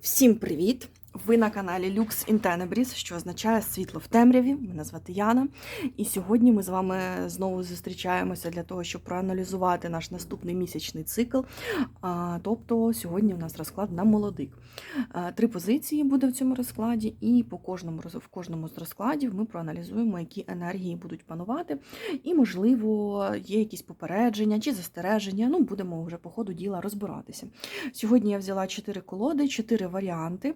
Всім привіт! Ви на каналі Lux in Tenebris, що означає світло в темряві. Мене звати Яна. І сьогодні ми з вами знову зустрічаємося для того, щоб проаналізувати наш наступний місячний цикл. Тобто сьогодні у нас розклад на молодик. Три позиції буде в цьому розкладі, і по кожному в кожному з розкладів ми проаналізуємо, які енергії будуть панувати. І, можливо, є якісь попередження чи застереження. Ну, будемо вже по ходу діла розбиратися. Сьогодні я взяла чотири колоди, чотири варіанти.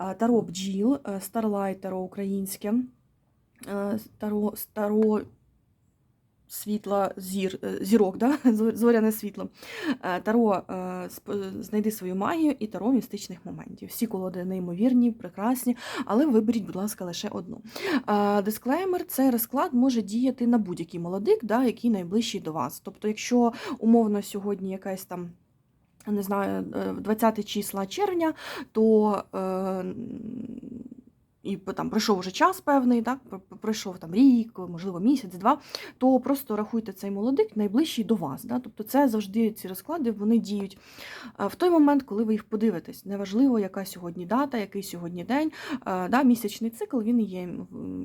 Е, Таро бджіл, е, Starlight Таро українське, е, Таро, Таро світла зір, е, зірок, да? Зоряне світло. Е, Таро е, знайди свою магію і таро містичних моментів. Всі колоди неймовірні, прекрасні, але виберіть, будь ласка, лише одну. Е, Дисклеймер: цей розклад може діяти на будь-який молодик, да, який найближчий до вас. Тобто, якщо умовно сьогодні якась там. Не знаю, е, 20 числа червня, то е, і там пройшов вже час певний, так, пр- пр- пройшов там рік, можливо, місяць, два, то просто рахуйте цей молодик найближчий до вас. Да? Тобто це завжди ці розклади вони діють е, в той момент, коли ви їх подивитесь. Неважливо, яка сьогодні дата, який сьогодні день. Е, Да, місячний цикл він є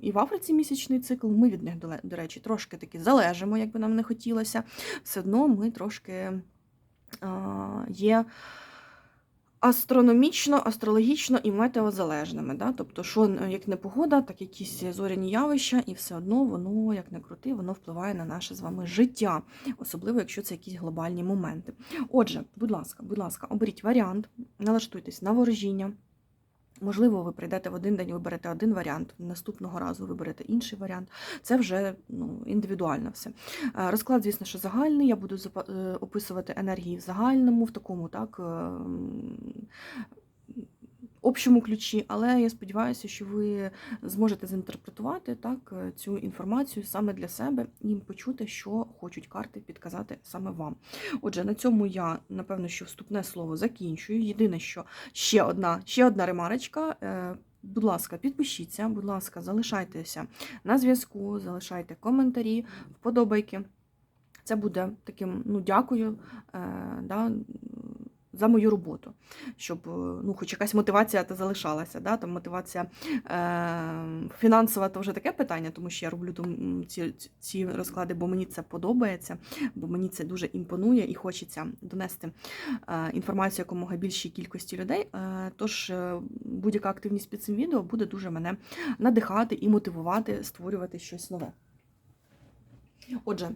і в Африці місячний цикл. Ми від них, до речі, трошки таки залежимо, як би нам не хотілося. Все одно ми трошки е, є астрономічно, астрологічно і метеозалежними. Да? Тобто, що е, як не погода, так якісь зоряні явища, і все одно воно, як не крути, воно впливає на наше з вами життя, особливо якщо це якісь глобальні моменти. Отже, будь ласка, будь ласка, оберіть варіант, налаштуйтесь на ворожіння. Можливо, ви прийдете в один день, виберете один варіант, наступного разу виберете інший варіант. Це вже ну, індивідуально все. Е, Розклад, звісно, що загальний. Я буду е, описувати енергії в загальному, в такому так. Общому ключі, але я сподіваюся, що ви зможете зінтерпретувати так е, цю інформацію саме для себе і почути, що хочуть карти підказати саме вам. Отже, на цьому я напевно, що вступне слово закінчую. Єдине, що ще одна, ще одна ремарочка. Е, Будь ласка, підпишіться, будь ласка, залишайтеся на зв'язку, залишайте коментарі, вподобайки. Це буде таким, ну, дякую е, да, за мою роботу, щоб е, ну, хоч якась мотивація та залишалася. Да? Там мотивація е, фінансова то вже таке питання, тому що я роблю ці, ці розклади, бо мені це подобається, бо мені це дуже імпонує і хочеться донести е, інформацію якомога більшій кількості людей. Е, Тож будь-яка активність під цим відео буде дуже мене надихати і мотивувати створювати щось нове. Отже,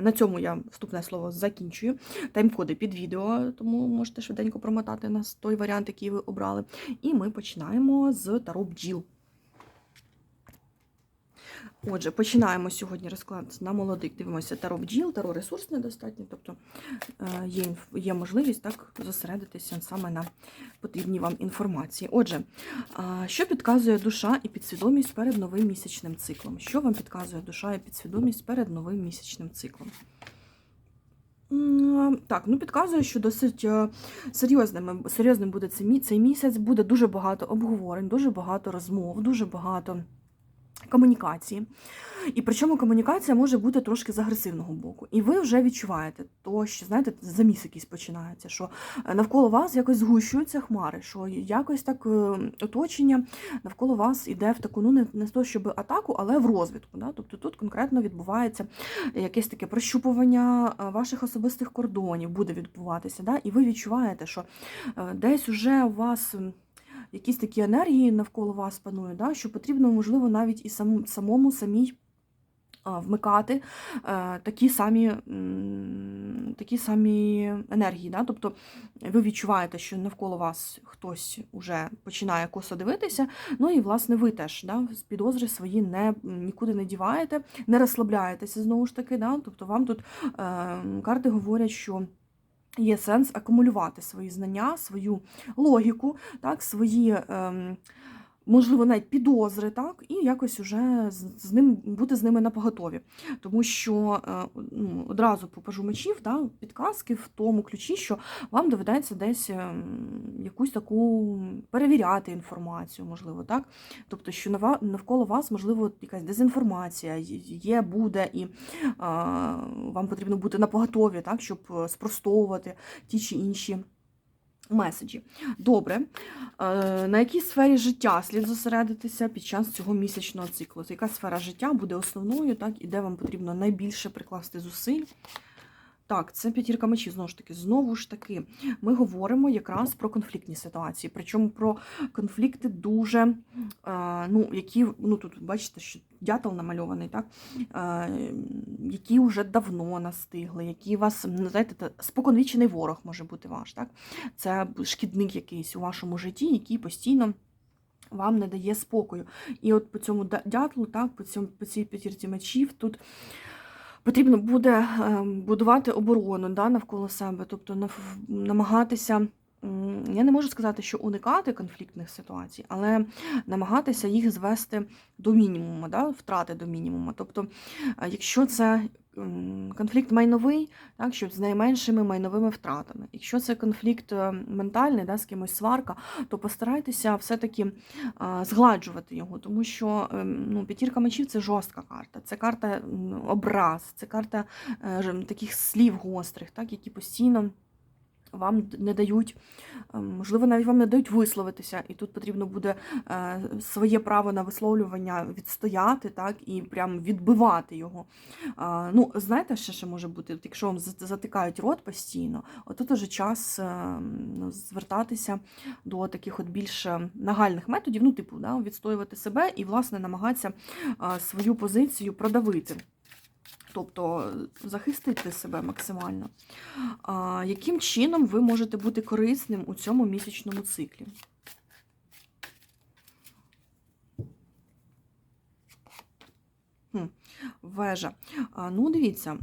на цьому я вступне слово закінчую. Тайм-коди під відео, тому можете швиденько промотати нас той варіант, який ви обрали. І ми починаємо з Таро бджіл. Отже, починаємо сьогодні розклад на молодик. Дивимося таро бджіл, таро ресурс недостатньо, тобто е, є, є можливість так зосередитися саме на потрібній вам інформації. Отже, що підказує душа і підсвідомість перед новим місячним циклом? Що вам підказує душа і підсвідомість перед новим місячним циклом? Так, ну підказує, що досить е, серйозним, серйозним буде цей місяць. Буде дуже багато обговорень, дуже багато розмов, дуже багато комунікації. І причому комунікація може бути трошки з агресивного боку. І ви вже відчуваєте то, що знаєте, заміс якийсь починається, що е, навколо вас якось згущуються хмари, що якось так е, оточення навколо вас іде в таку, ну не, не то, щоб атаку, але в розвідку. Да? Тобто тут конкретно відбувається якесь таке прощупування е, ваших особистих кордонів, буде відбуватися. Да? І ви відчуваєте, що десь уже у вас. Якісь такі енергії навколо вас панують, да? що потрібно, можливо, навіть і самому, самому самій вмикати е, такі самі, такі самі енергії. Да? Тобто ви відчуваєте, що навколо вас хтось уже починає косо дивитися, ну і власне ви теж да, з підозри свої не, нікуди не діваєте, не розслабляєтеся знову ж таки. Да? Тобто вам тут е, карти говорять, що. Є сенс акумулювати свої знання, свою логіку, так, свої ем, можливо, навіть підозри, так, і якось уже з, ним бути з ними на поготові. Тому що е, ну, одразу попажу мечів, да, підказки в тому ключі, що вам доведеться десь ем, якусь таку перевіряти інформацію, можливо, так. Тобто, що навколо вас, можливо, якась дезінформація є, буде, і е, вам потрібно бути на поготові, так, щоб е, спростовувати ті чи інші Меседжі. Добре. Е, На якій сфері життя слід зосередитися під час цього місячного циклу? Яка сфера життя буде основною, так, і де вам потрібно найбільше прикласти зусиль? Так, це п'ятірка мечів, знову ж таки. Знову ж таки, ми говоримо якраз про конфліктні ситуації. Причому про конфлікти дуже, е, ну, які, ну тут бачите, що дятел намальований, так? Е, які вже давно настигли, які вас, ну, знаєте, споконвічений ворог може бути ваш. Так? Це шкідник якийсь у вашому житті, який постійно. Вам не дає спокою. І от по цьому дятлу, так, по, цьому, по цій п'ятірці мечів, тут потрібно буде ем, будувати оборону да, навколо себе, тобто намагатися. Я не можу сказати, що уникати конфліктних ситуацій, але намагатися їх звести до мінімуму, да, втрати до мінімуму. Тобто, е, якщо це конфлікт майновий, так, щоб з найменшими майновими втратами. Якщо це конфлікт е, ментальний, да, з кимось сварка, то постарайтеся все-таки а, згладжувати його, тому що ем, ну, п'ятірка мечів це жорстка карта, це карта образ, це карта е, таких слів гострих, так, які постійно. Вам не дають, ем, можливо, навіть вам не дають висловитися, і тут потрібно буде е, своє право на висловлювання відстояти, так, і прям відбивати його. Ну, знаєте, що ще може бути, якщо вам затикають рот постійно, отут уже час е, ну, звертатися до таких от більш е, нагальних методів, ну, типу, да, відстоювати себе і, власне, намагатися е, свою позицію продавити. Тобто захистити себе максимально. А, яким чином ви можете бути корисним у цьому місячному циклі? Вежа. Ну, дивіться,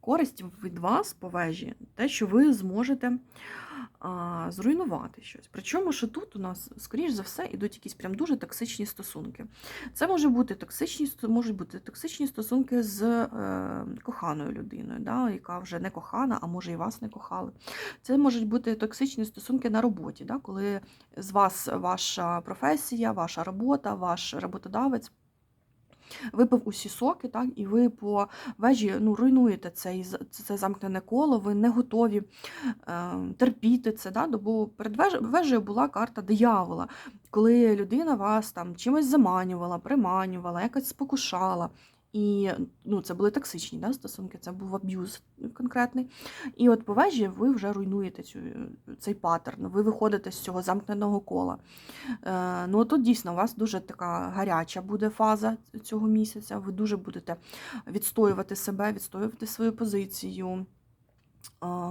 користь від вас по вежі, те, що ви зможете а, зруйнувати щось. Причому, що тут у нас, скоріш за все, ідуть якісь прям дуже токсичні стосунки. Це може бути токсичні, можуть бути токсичні стосунки з е, коханою людиною, да, яка вже не кохана, а може і вас не кохали. Це можуть бути токсичні стосунки на роботі, да, коли з вас ваша професія, ваша робота, ваш роботодавець випив усі соки, так, і ви по вежі ну, руйнуєте це і це замкнене коло, ви не готові е, терпіти це. Да? Бо перед веж- вежею була карта диявола, коли людина вас там чимось заманювала, приманювала, якось спокушала. І ну, це були токсичні да, стосунки, це був аб'юз конкретний. І от по вежі ви вже руйнуєте цю, цей паттерн, ви виходите з цього замкненого кола. Е, ну тут дійсно у вас дуже така гаряча буде фаза цього місяця. Ви дуже будете відстоювати себе, відстоювати свою позицію.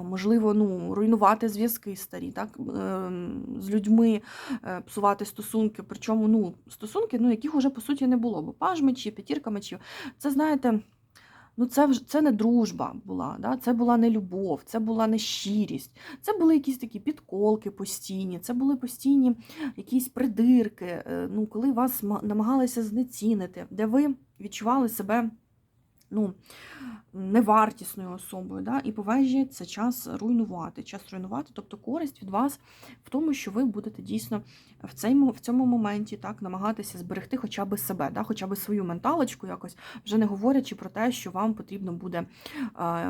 Можливо, ну, руйнувати зв'язки старі, так? ем, з людьми е, псувати стосунки. Причому ну, стосунки, ну, яких уже по суті не було. Бо паж мечів, п'ятірка мечів. Це, знаєте, ну, це, це не дружба була, да? це була не любов, це була не щирість. Це були якісь такі підколки постійні, це були постійні якісь придирки, е, ну, коли вас намагалися знецінити, де ви відчували себе. Ну, невартісною особою, да? і по вежі це час руйнувати. Час руйнувати, тобто користь від вас в тому, що ви будете дійсно в цьому, в цьому моменті так намагатися зберегти хоча б себе, да? хоча б свою менталочку, якось вже не говорячи про те, що вам потрібно буде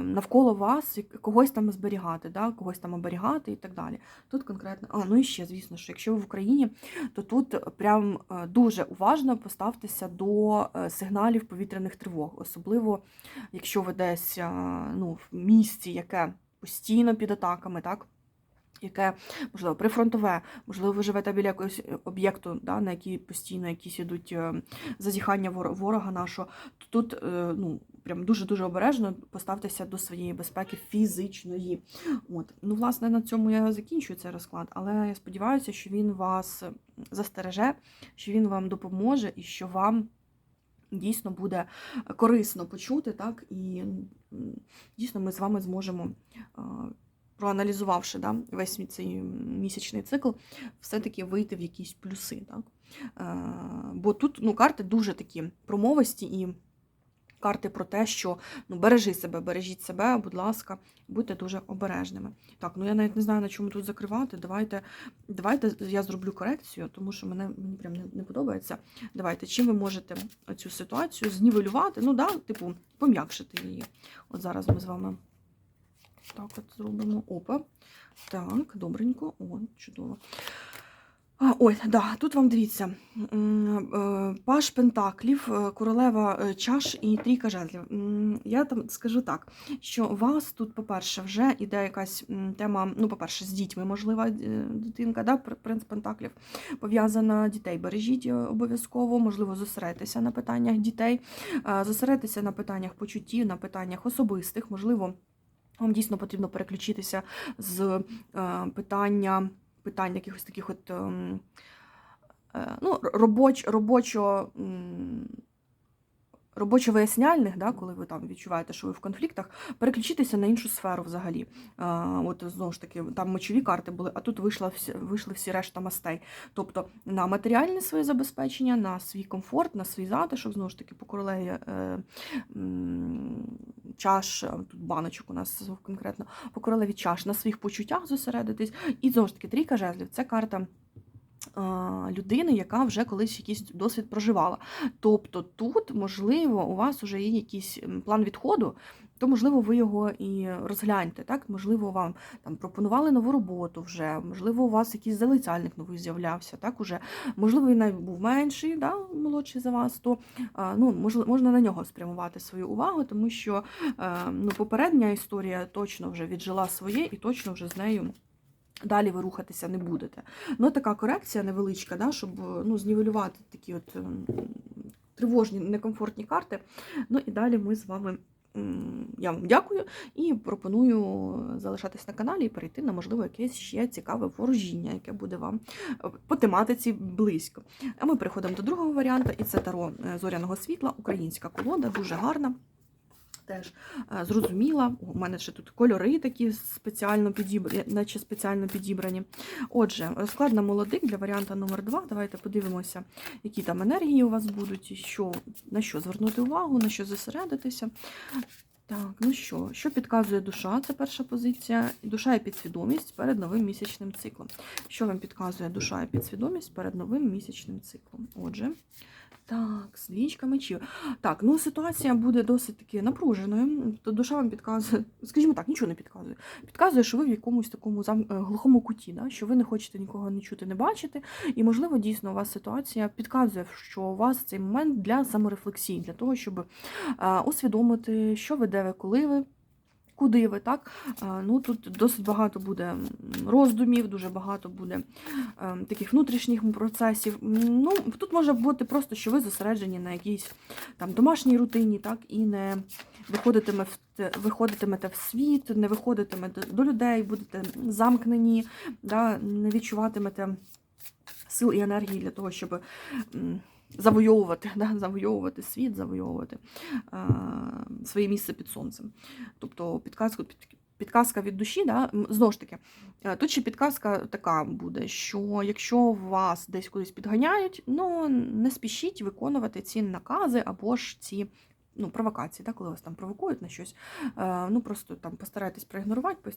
навколо вас когось там зберігати, да? когось там оберігати і так далі. Тут конкретно, а ну і ще, звісно, що якщо ви в Україні, то тут прям е, дуже уважно поставтеся до е, сигналів повітряних тривог, особливо якщо ви десь ну, в місці, яке постійно під атаками, так? Яке, можливо, прифронтове, можливо, ви живете біля якогось е, об'єкту, да, на який постійно якісь ідуть е, зазіхання ворога нашого, то тут е, ну, прям дуже-дуже обережно поставтеся до своєї безпеки фізичної. От. Ну, власне, на цьому я закінчую цей розклад, але я сподіваюся, що він вас застереже, що він вам допоможе і що вам дійсно буде корисно почути, так, і дійсно ми з вами зможемо, проаналізувавши да, весь цей місячний цикл, все-таки вийти в якісь плюси. Так? Бо тут ну, карти дуже такі промовисті і карти про те, що ну, бережи себе, бережіть себе, будь ласка, будьте дуже обережними. Так, ну я навіть не знаю, на чому тут закривати. Давайте, давайте я зроблю корекцію, тому що мене мені прям не, не подобається. Давайте, чим ви можете цю ситуацію знівелювати, ну да, типу, пом'якшити її. От зараз ми з вами Так, от зробимо. Опа. Так, добренько. О, чудово. Ой, да, тут вам дивіться. е, Паш Пентаклів, е, королева е, чаш і трійка жезлів. Я там скажу так, що у вас тут, по-перше, вже іде якась тема, ну, по-перше, з дітьми, можлива дитинка, да, принц Пентаклів пов'язана дітей. Бережіть обов'язково, можливо, зосередьтеся на питаннях дітей, зосередьтеся на питаннях почуттів, на питаннях особистих, можливо. Вам дійсно потрібно переключитися з питання, питань якихось таких от ем, е, ну, робоч, робочо. Робочо-виясняльних, да, коли ви там відчуваєте, що ви в конфліктах, переключитися на іншу сферу взагалі. А, от знову ж таки, там мечові карти були, а тут вийшла всі, вийшли всі решта мастей. Тобто на матеріальне своє забезпечення, на свій комфорт, на свій затишок, знову ж таки, по королеві е, чаш, тут баночок у нас конкретно, по королеві чаш, на своїх почуттях зосередитись. І знову ж таки, трійка жезлів це карта. Людини, яка вже колись якийсь досвід проживала. Тобто тут, можливо, у вас вже є якийсь план відходу, то можливо ви його і розгляньте. Так? Можливо, вам там пропонували нову роботу вже, можливо, у вас якийсь залицяльник новий з'являвся. Так, уже можливо, він був менший, да, молодший за вас, то ну, можна на нього спрямувати свою увагу, тому що е, ну, попередня історія точно вже віджила своє і точно вже з нею. Далі ви рухатися не будете. Ну, така корекція невеличка, да, щоб ну, знівелювати такі от ем, тривожні, некомфортні карти. Ну і далі ми з вами. Я вам дякую і пропоную залишатись на каналі і перейти на, можливо, якесь ще цікаве ворожіння, яке буде вам е, по тематиці близько. А ми переходимо до другого варіанту, і це таро е, зоряного світла, українська колода, дуже гарна. Теж е, зрозуміла. У мене ще тут кольори такі спеціально підібрані, наче спеціально підібрані. Отже, розклад на молодик для варіанта номер 2 Давайте подивимося, які там енергії у вас будуть, що, на що звернути увагу, на що зосередитися. Так, ну що, що підказує душа? Це перша позиція. Душа і підсвідомість перед новим місячним циклом. Що вам підказує душа і підсвідомість перед новим місячним циклом? Отже, так, свічка мечів. Так, ну ситуація буде досить таки напруженою. Душа вам підказує, скажімо так, нічого не підказує. Підказує, що ви в якомусь такому зам... е, глухому куті, да? що ви не хочете нікого не чути, не бачити. І, можливо, дійсно у вас ситуація підказує, що у вас цей момент для саморефлексії, для того, щоб е, усвідомити, що ви де ви, коли ви. Куди ви, так? Ну, тут досить багато буде роздумів, дуже багато буде е, таких внутрішніх процесів. Ну, тут може бути просто, що ви зосереджені на якійсь там домашній рутині, так, і не виходитимете в світ, не виходитимете до людей, будете замкнені, да, не відчуватимете сил і енергії для того, щоб завойовувати, да, завойовувати світ, завойовувати а, своє місце під сонцем. Тобто підказку, під, підказка від душі, да, знову ж таки, е, тут ще підказка така буде, що якщо вас десь кудись підганяють, ну не спішіть виконувати ці накази або ж ці. Ну, провокації, да, коли вас там провокують на щось. Е, ну, просто там постарайтесь проігнорувати,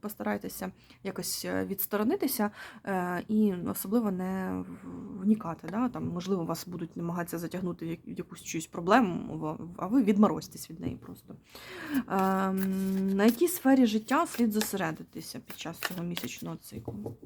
постарайтеся якось е, відсторонитися е, і особливо не вникати. Да? Там, можливо, вас будуть намагатися затягнути в якусь чиюсь проблему, а ви відморозьтесь від неї просто. Ем, На якій сфері життя слід зосередитися під час цього місячного циклу?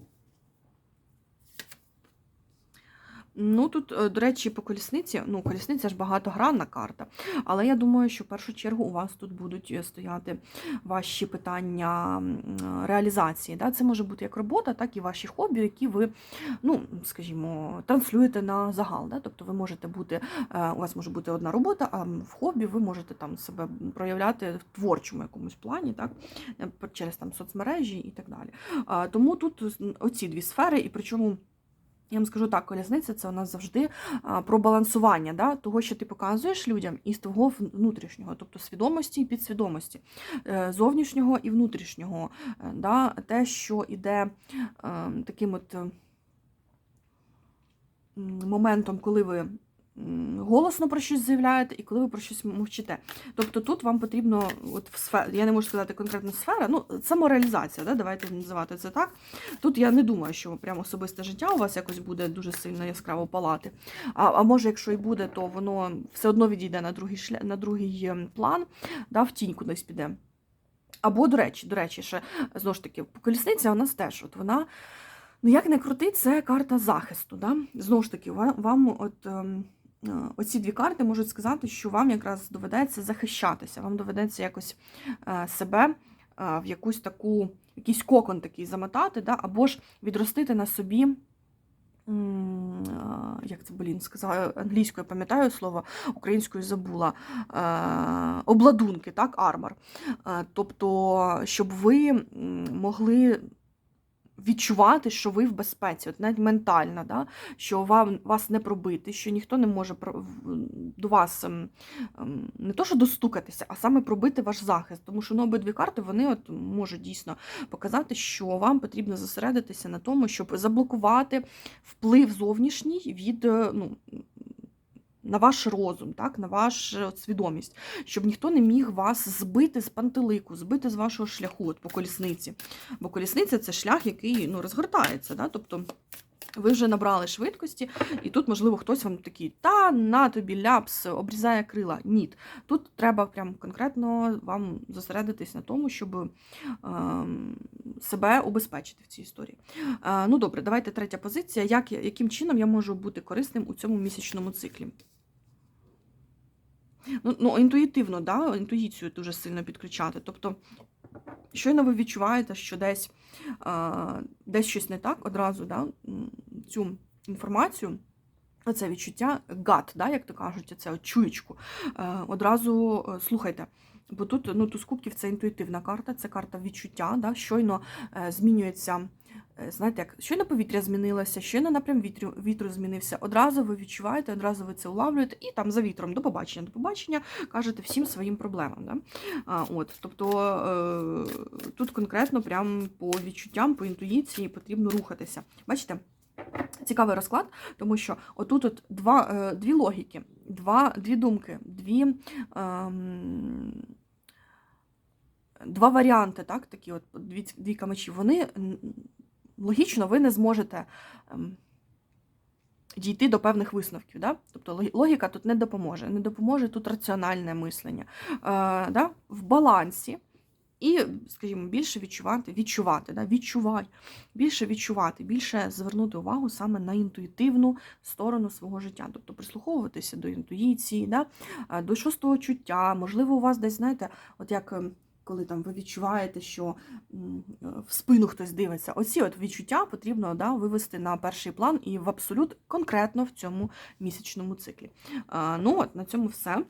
Ну, тут, е, до речі, по колісниці, ну, колісниця ж багатогранна карта, але я думаю, що в першу чергу у вас тут будуть е, стояти ваші питання е, реалізації. Да? Це може бути як робота, так і ваші хобі, які ви, ну, скажімо, транслюєте на загал. Да? Тобто ви можете бути, у вас може бути одна робота, а в хобі ви можете там себе проявляти в творчому якомусь плані, так? через там соцмережі і так далі. Тому тут оці дві сфери, і причому. Я вам скажу так, колісниця це у нас завжди про балансування да, того, що ти показуєш людям, і з того внутрішнього, тобто свідомості і підсвідомості, е, зовнішнього і внутрішнього. Е, Да, те, що йде е, таким от моментом, коли ви голосно про щось заявляєте і коли ви про щось мовчите. Тобто тут вам потрібно, от в сфері, я не можу сказати конкретно сфера, ну самореалізація, да, давайте називати це так. Тут я не думаю, що прямо особисте життя у вас якось буде дуже сильно яскраво палати. А, а може, якщо і буде, то воно все одно відійде на другий шля... на другий ем, план, да, в тінь кудись піде. Або, до речі, до речі, ще знову ж таки, колісниця у нас теж, от вона, ну як не крути, це карта захисту. Да? Знову ж таки, вам от. Е, Оці дві карти можуть сказати, що вам якраз доведеться захищатися, вам доведеться якось е, себе е, в якусь таку, якийсь кокон такий замотати, да? або ж відростити на собі, як це, блін, сказала англійською, пам'ятаю слово, українською забула, обладунки, так, армор. Тобто, щоб ви могли відчувати, що ви в безпеці, от навіть ментально, да? що вам, вас не пробити, що ніхто не може до вас ем, ем, не то, що достукатися, а саме пробити ваш захист. Тому що ну, обидві карти вони от можуть дійсно показати, що вам потрібно зосередитися на тому, щоб заблокувати вплив зовнішній від е, ну, на ваш розум, так, на вашу свідомість, щоб ніхто не міг вас збити з пантелику, збити з вашого шляху от, по колісниці. Бо колісниця це шлях, який ну, розгортається. Да? Тобто ви вже набрали швидкості, і тут, можливо, хтось вам такий, та на тобі ляпс, обрізає крила. Ні. Тут треба прям конкретно вам зосередитись на тому, щоб ем, себе убезпечити в цій історії. Е, ну добре, давайте третя позиція. Як, яким чином я можу бути корисним у цьому місячному циклі? Ну, ну інтуїтивно, да? інтуїцію дуже сильно підключати. Тобто, щойно ви відчуваєте, що десь, десь щось не так, одразу да? цю інформацію. це відчуття гад, да, як то кажуть, це чуєчку. Е, одразу е, слухайте. Бо тут ну, туз кубків це інтуїтивна карта, це карта відчуття. Да, щойно е, змінюється, е, знаєте, як щойно повітря змінилося, щойно напрям вітру, вітру змінився. Одразу ви відчуваєте, одразу ви це улавлюєте, і там за вітром до побачення, до побачення кажете всім своїм проблемам. Да? А, от, тобто е, тут конкретно прям по відчуттям, по інтуїції потрібно рухатися. Бачите? Цікавий розклад, тому що отут от два, дві логіки, два, дві думки, дві, ем, два варіанти, так, такі от дві, дві камечі. Вони логічно ви не зможете ем, дійти до певних висновків. Да? Тобто логіка тут не допоможе. Не допоможе тут раціональне мислення. Е, да? В балансі. І, скажімо, більше відчувати, відчувати, да? відчувай, більше відчувати, більше звернути увагу саме на інтуїтивну сторону свого життя, тобто прислуховуватися до інтуїції, да? е, до шостого чуття. Можливо, у вас десь, знаєте, от як ем, коли там ви відчуваєте, що е, в спину хтось дивиться, оці от відчуття потрібно да, вивести на перший план і в абсолют конкретно в цьому місячному циклі. Ну от на цьому все.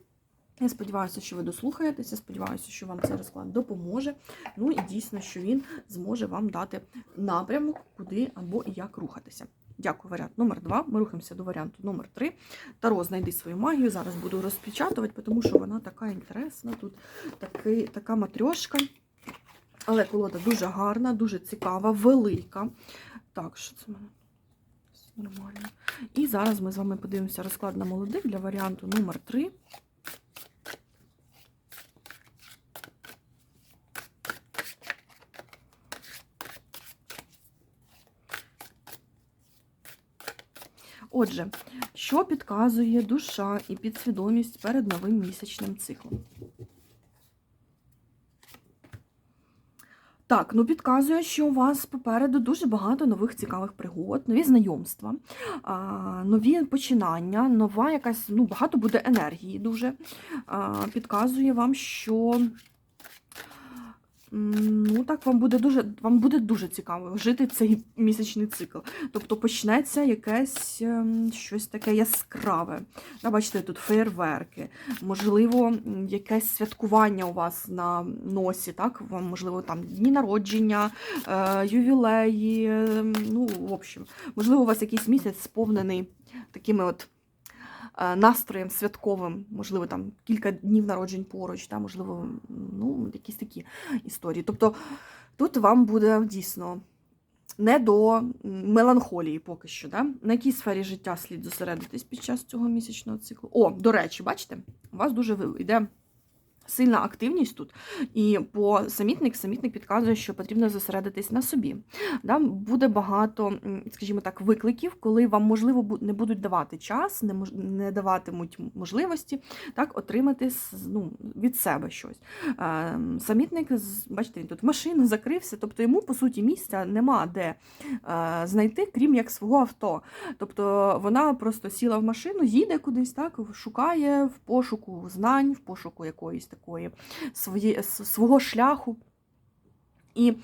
Я сподіваюся, що ви дослухаєтеся, сподіваюся, що вам цей розклад допоможе. Ну і дійсно, що він зможе вам дати напрямок, куди або як рухатися. Дякую, варіант номер два. Ми рухаємося до варіанту номер три. Таро, знайди свою магію. Зараз буду розпечатувати, тому що вона така інтересна. Тут такий, така матрьошка. Але колода дуже гарна, дуже цікава, велика. Так, що це в мене? Все Нормально. І зараз ми з вами подивимося розклад на молодих для варіанту номер 3. Отже, що підказує душа і підсвідомість перед новим місячним циклом? Так, ну підказує, що у вас попереду дуже багато нових цікавих пригод, нові знайомства, нові починання, нова якась, ну, багато буде енергії дуже. Підказує вам, що ну, так, вам буде дуже, вам буде дуже цікаво жити цей місячний цикл. Тобто почнеться якесь ем, щось таке яскраве. Да, бачите, тут феєрверки, можливо, якесь святкування у вас на носі, так? Вам, можливо, там дні народження, е, ювілеї, ем, ну, в общем, можливо, у вас якийсь місяць сповнений такими от настроєм святковим, можливо, там кілька днів народжень поруч, та, можливо, ну, якісь такі історії. Тобто тут вам буде дійсно не до меланхолії поки що. Да? На якій сфері життя слід зосередитись під час цього місячного циклу? О, до речі, бачите, у вас дуже йде Сильна активність тут, і по самітник, самітник підказує, що потрібно зосередитись на собі. Да? Буде багато, скажімо так, викликів, коли вам можливо не будуть давати час, не не даватимуть можливості так отримати ну, від себе щось. Е, Самітник, бачите, він тут в машину закрився, тобто йому по суті місця нема де е, знайти, крім як свого авто. Тобто вона просто сіла в машину, їде кудись, так шукає в пошуку знань, в пошуку якоїсь такої свої, свого шляху. І е,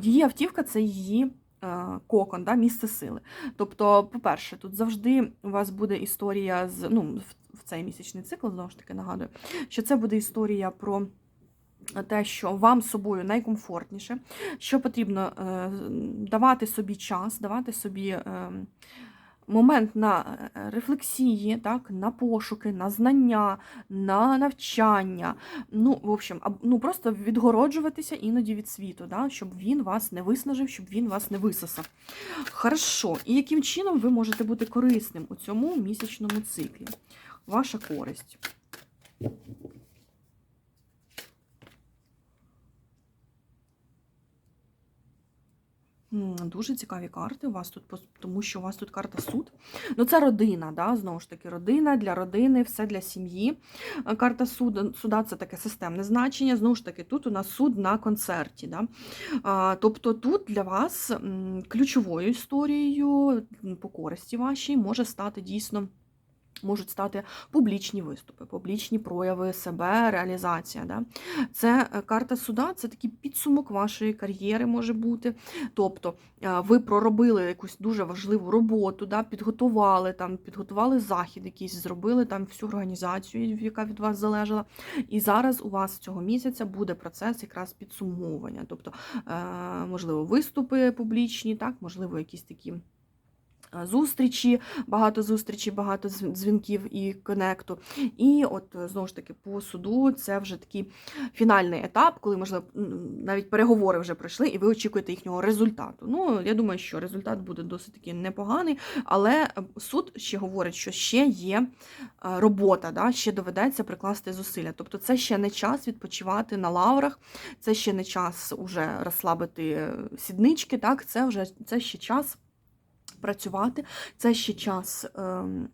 її автівка це її. е, Кокон, да, місце сили. Тобто, по-перше, тут завжди у вас буде історія з ну, в, цей місячний цикл, знову ж таки нагадую, що це буде історія про те, що вам з собою найкомфортніше, що потрібно е, давати собі час, давати собі е, момент на е, рефлексії, так, на пошуки, на знання, на навчання. Ну, в общем, ну, просто відгороджуватися іноді від світу, да, щоб він вас не виснажив, щоб він вас не висосав. Хорошо. І яким чином ви можете бути корисним у цьому місячному циклі? Ваша користь. Дуже цікаві карти у вас тут, тому що у вас тут карта суд. Ну, це родина, да? знову ж таки, родина для родини, все для сім'ї. Е, Карта суду, суда це таке системне значення. Знову ж таки, тут у нас суд на концерті. Да? А, тобто тут для вас ключовою історією по користі вашій може стати дійсно. Можуть стати публічні виступи, публічні прояви себе, реалізація. Да? Це е, карта суда, це такий підсумок вашої кар'єри може бути. Тобто е, ви проробили якусь дуже важливу роботу, да? підготували там, підготували захід, якийсь, зробили там всю організацію, яка від вас залежала. І зараз у вас цього місяця буде процес якраз підсумовування. Тобто, е, можливо, виступи публічні, так, можливо, якісь такі. Е, Зустрічі, багато зустрічей, багато дзвінків і конекту. І от е, знову ж таки по суду це вже такий фінальний етап, коли можливо навіть переговори вже пройшли, і ви очікуєте їхнього результату. Ну я думаю, що результат буде досить таки непоганий, але е, суд ще говорить, що ще є робота, да? ще доведеться прикласти зусилля. Тобто, це ще не час відпочивати на лаврах, це ще не час уже розслабити сіднички. Так, це вже це ще час працювати, це ще час. ем,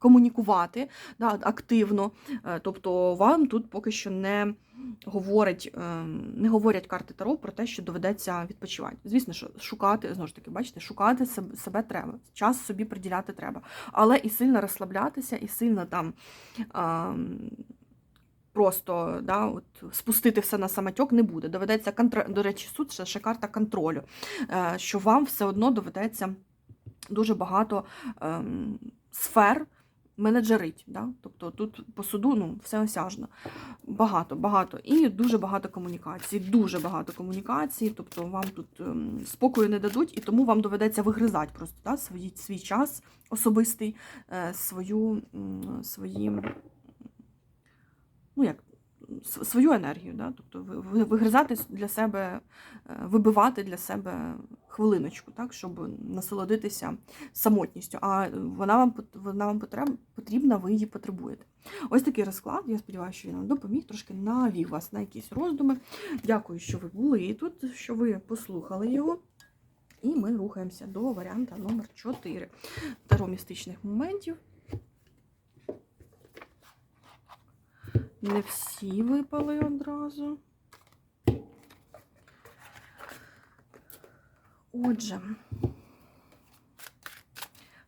Комунікувати да, активно, Е, тобто вам тут поки що не говорять, ем, не говорять карти Таро про те, що доведеться відпочивати. Звісно, що шукати, знову ж таки, бачите, шукати себе, треба, час собі приділяти треба. Але і сильно розслаблятися, і сильно там ем, просто да, от, спустити все на самотьок не буде. Доведеться контр... До речі, суд ще карта контролю, е, що вам все одно доведеться дуже багато ем, сфер менеджерить. Да? Тобто тут по суду ну, все осяжно. Багато, багато. І дуже багато комунікацій, дуже багато комунікацій. Тобто вам тут ем, спокою не дадуть, і тому вам доведеться вигризати просто да, свій, свій час особистий, е, свою, м, свої, ну як, свою енергію. Да? Тобто ви- ви- вигризати для себе, е, вибивати для себе хвилиночку, так, щоб насолодитися самотністю. А вона вам, вона вам потрібна, ви її потребуєте. Ось такий розклад. Я сподіваюся, що він вам допоміг, трошки навів вас на якісь роздуми. Дякую, що ви були тут, що ви послухали його. І ми рухаємося до варіанта номер 4 Таро містичних моментів. Не всі випали одразу. Отже,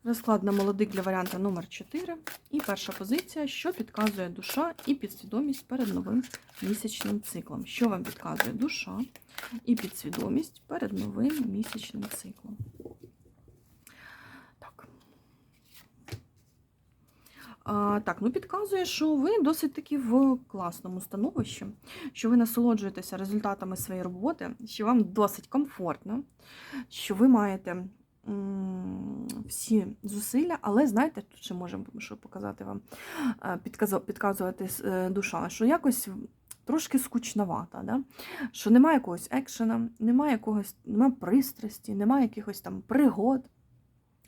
розклад на молодик для варіанта номер 4 І перша позиція, що підказує душа і підсвідомість перед новим місячним циклом. Що вам підказує душа і підсвідомість перед новим місячним циклом? Так. А, так, ну підказує, що ви досить таки в класному становищі, що ви насолоджуєтеся результатами своєї роботи, що вам досить комфортно, що ви маєте всі зусилля, але знаєте, тут ще можемо що показати вам, е, підказувати е, душа, що якось трошки скучновата, да? що немає якогось екшена, немає якогось, немає пристрасті, немає якихось там пригод.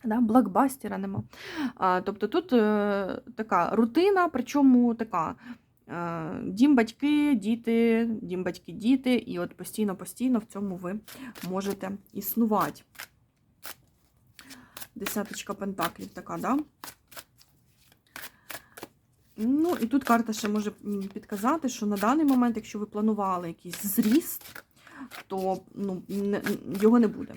Да, блокбастера нема. А, тобто тут е, така рутина, причому така Е, Дім батьки, діти, дім батьки, діти, і от постійно-постійно в цьому ви можете існувати. Десяточка пентаклів така, да? Ну, і тут карта ще може підказати, що на даний момент, якщо ви планували якийсь зріст, то ну, не, його не буде.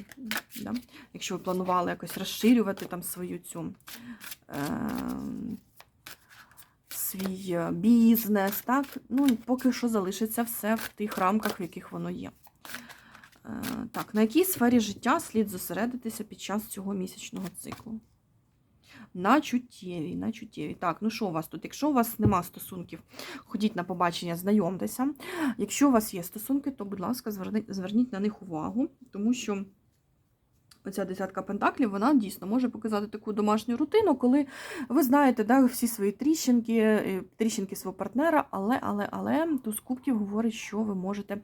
Да? Якщо ви планували якось розширювати там свою цю е, свій бізнес, так? Ну, поки що залишиться все в тих рамках, в яких воно є. Е, так, на якій сфері життя слід зосередитися під час цього місячного циклу? На чуттєві, на чуттєві. Так, ну що у вас тут? Якщо у вас нема стосунків, ходіть на побачення, знайомтеся. Якщо у вас є стосунки, то, будь ласка, зверніть на них увагу, тому що оця десятка пентаклів, вона дійсно може показати таку домашню рутину, коли ви знаєте да, всі свої тріщинки, е, тріщинки свого партнера, але, але, але туз кубків говорить, що ви можете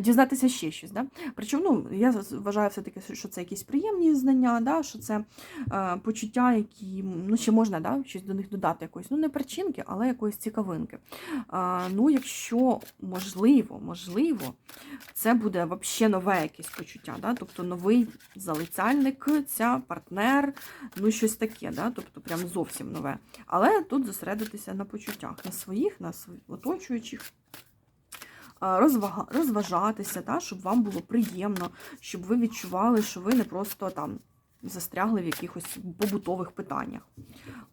дізнатися ще щось. Да? Причому ну, я вважаю все-таки, що це якісь приємні знання, да? що це е, почуття, які ну, ще можна да? щось до них додати, якоїсь, ну не причинки, але якоїсь цікавинки. Е, ну, якщо можливо, можливо, це буде взагалі нове якесь почуття, да? тобто новий залицяльник, ця партнер, ну щось таке, да? тобто прям зовсім нове. Але тут зосередитися на почуттях, на своїх, на оточуючих. розважатися, да? щоб вам було приємно, щоб ви відчували, що ви не просто там застрягли в якихось побутових питаннях.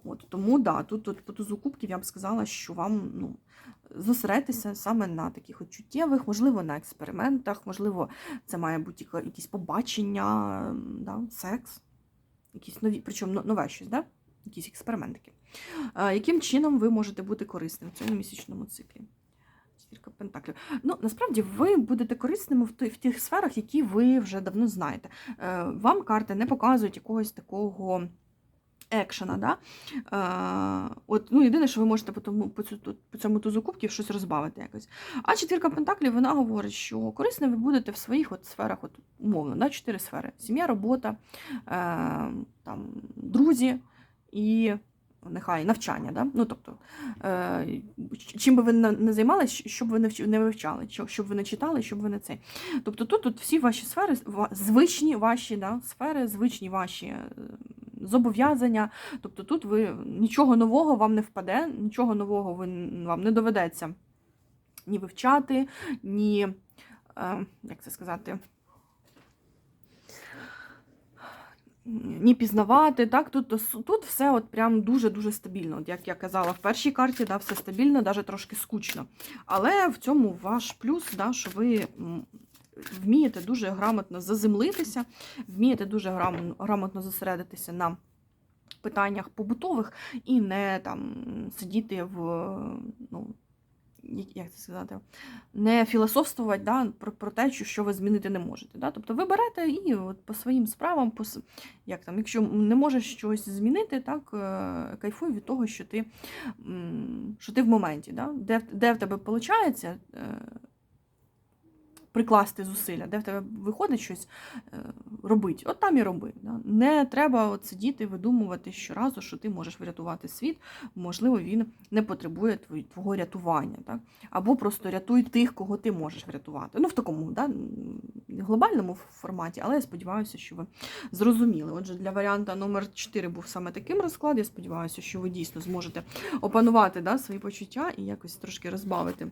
От, тому да, тут, тут по тузу кубків я б сказала, що вам ну, зосередитися саме на таких от чуттєвих, можливо, на експериментах, можливо, це має бути якісь побачення, да, секс, якісь нові, причому нове щось, да? якісь експериментики. Яким чином ви можете бути корисним в цьому місячному циклі? Четвірка пентаклів. Ну, насправді ви будете корисними в, в тих сферах, які ви вже давно знаєте. Е, Вам карти не показують якогось такого екшена. Да? Е, от, ну, єдине, що ви можете по, тому, по, цю, по цьому тузу кубків щось розбавити якось. А четвірка пентаклів вона говорить, що корисним ви будете в своїх от сферах, от, умовно, да? чотири сфери: сім'я, робота, е, там, друзі і. Нехай навчання, да? ну тобто, е, чим би ви не не займалися, щоб ви не вивчали, щоб ви не читали, щоб ви не це. Тобто тут, тут всі ваші сфери, звичні ваші да, сфери, звичні ваші е, зобов'язання. Тобто тут ви нічого нового вам не впаде, нічого нового ви, вам не доведеться ні вивчати, ні, е, як це сказати, ні пізнавати. Так? Тут, тут все от прям дуже-дуже стабільно. От Як я казала в першій карті, да, все стабільно, навіть трошки скучно. Але в цьому ваш плюс, да, що ви вмієте дуже грамотно заземлитися, вмієте дуже грамотно, зосередитися на питаннях побутових і не там сидіти в. ну, як це сказати, не філософствувати да, про, про те, що, що ви змінити не можете. Да? Тобто ви берете і от по своїм справам, по, як там, якщо не можеш щось змінити, так, е, кайфуй від того, що ти, що ти в моменті, да? де, де в тебе виходить прикласти зусилля, де в тебе виходить щось е, робити, от там і роби. Не треба от сидіти, видумувати щоразу, що ти можеш врятувати світ. Можливо, він не потребує твого рятування. Так? Або просто рятуй тих, кого ти можеш врятувати. Ну, в такому да, глобальному форматі, але я сподіваюся, що ви зрозуміли. Отже, для варіанта номер 4 був саме таким розклад. Я сподіваюся, що ви дійсно зможете опанувати да, свої почуття і якось трошки розбавити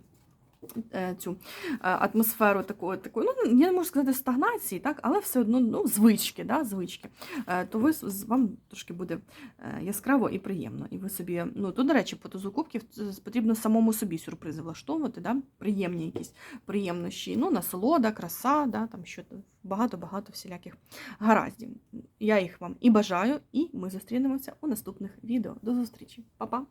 цю е, атмосферу такої, такої, ну я не можу сказати стагнації, так, але все одно ну, звички, да, звички. Е, То ви вам трошки буде е, яскраво і приємно. І ви собі, ну то, до речі, по е, потрібно самому собі сюрпризи влаштовувати, да, приємні якісь приємнощі, ну, насолода, краса, да, там що багато-багато всіляких гараздів. Я їх вам і бажаю, і ми зустрінемося у наступних відео. До зустрічі, Па-па!